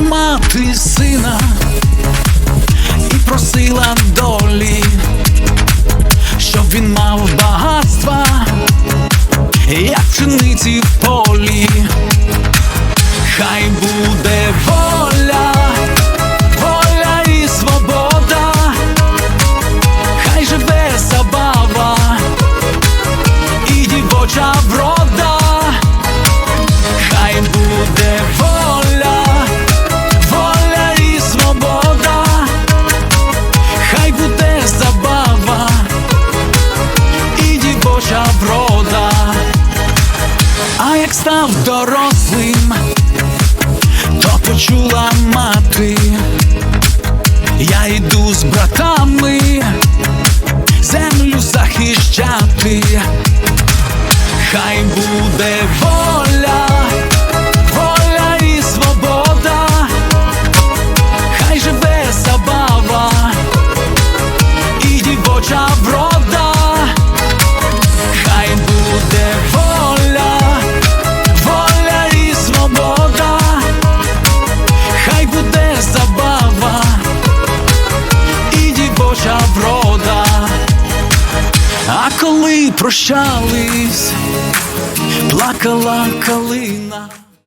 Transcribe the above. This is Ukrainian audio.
Мати сина і просила долі, щоб він мав багатства, як пшениці в полі. Дівоча врода, а як став дорослим, то почула мати, я йду з братами землю захищати, хай буде воля А коли прощались, плакала калина.